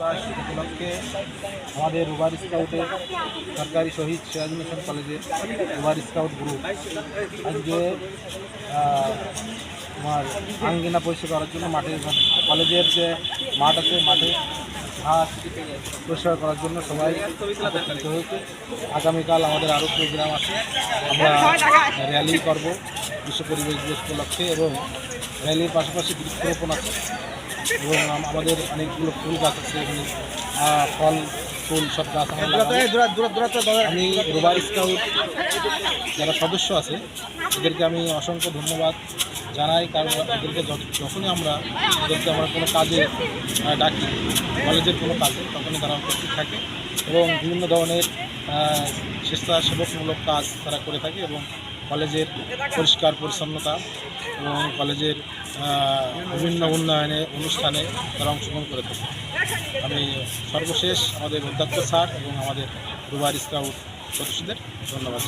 উপলক্ষে আমাদের রুবার স্কাউটের সরকারি শহীদ সিরাজ মিশন কলেজে রুবার স্কাউট গ্রুপ আজকে তোমার আঙ্গিনা পরিষ্কার করার জন্য মাঠে, কলেজের যে মাঠ আছে, মাঠে ঘাস পরিষ্কার করার জন্য সবাই একত্রিত হয়েছে। আগামীকাল আমাদের আরও প্রোগ্রাম আছে। আমরা র্যালি করব। বিশ্ব পরিবেশ দিবস উপলক্ষে এবং র্যালির পাশাপাশি বৃক্ষরোপণ আছে। এবং আমাদের অনেকগুলো ফুল গাছ আছে এখানে ফল ফুল সব গাছ। আমি রোবার স্কাউট যারা সদস্য আছে এদেরকে আমি অসংখ্য ধন্যবাদ জানাই কারণ এদেরকে যখনই আমরা এদেরকে আমরা কোনো কাজে ডাকি কলেজের কোনো কাজে তখনই তারা উপস্থিত থাকে এবং বিভিন্ন ধরনের স্বেচ্ছাসেবকমূলক কাজ তারা করে থাকে এবং কলেজের পরিষ্কার পরিচ্ছন্নতা এবং কলেজের বিভিন্ন উন্নয়নে, অনুষ্ঠানে তারা অংশগ্রহণ করে থাকে। আমি সর্বশেষ আমাদের অধ্যক্ষ স্যার এবং আমাদের রুবার স্কাউট সদস্যদের ধন্যবাদ